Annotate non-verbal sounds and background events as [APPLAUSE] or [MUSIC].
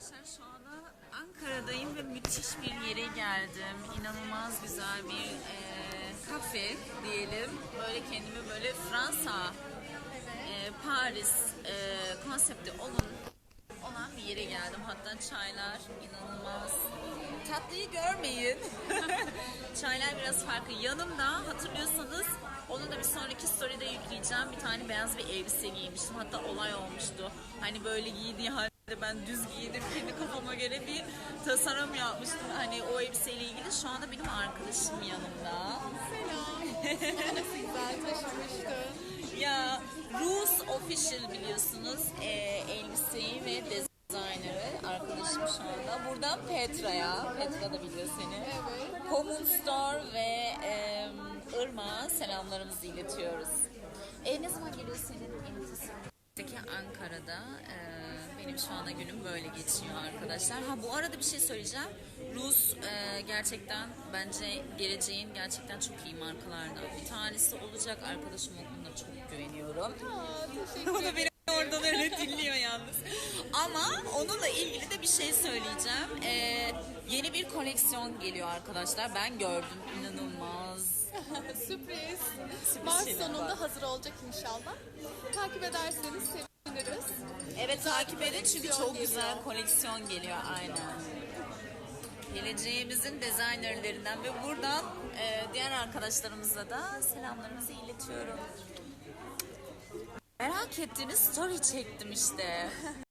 Arkadaşlar şu anda Ankara'dayım ve müthiş bir yere geldim. İnanılmaz güzel bir e, kafe diyelim. Böyle kendimi böyle Fransa, e, Paris e, konsepti olun olan bir yere geldim. Hatta çaylar inanılmaz. Tatlıyı görmeyin. [LAUGHS] çaylar biraz farklı. Yanımda hatırlıyorsanız onu da bir sonraki story'de yükleyeceğim. Bir tane beyaz bir elbise giymiştim. Hatta olay olmuştu. Hani böyle giydiği ben düz giydim. Kendi kafama göre bir tasarım yapmıştım. Hani o elbiseyle ilgili. Şu anda benim arkadaşım yanımda. Selam. [LAUGHS] Nasıl güzel taşımıştın. Ya Rus Official biliyorsunuz e, elbiseyi ve designer'ı arkadaşım şu anda. Buradan Petra'ya, Petra da biliyor seni. Evet. Common Store ve e, Irmak'a selamlarımızı iletiyoruz. E, ne zaman geliyor senin Peki Ankara'da e, benim şu anda günüm böyle geçiyor arkadaşlar. Ha bu arada bir şey söyleyeceğim. Rus e, gerçekten bence geleceğin gerçekten çok iyi markalardan bir tanesi olacak. Arkadaşım o konuda çok güveniyorum. Aa, [LAUGHS] O da beni oradan öyle dinliyor yalnız. Ama onunla ilgili de bir şey söyleyeceğim. E, yeni bir koleksiyon geliyor arkadaşlar. Ben gördüm. inanılmaz. [LAUGHS] Sürpriz. Mart sonunda hazır olacak inşallah. Takip ederseniz seviniriz. Takip edin çünkü çok güzel koleksiyon geliyor aynen. Geleceğimizin dizaynerlerinden ve buradan e, diğer arkadaşlarımıza da selamlarımızı iletiyorum. Merak ettiğiniz story çektim işte. [LAUGHS]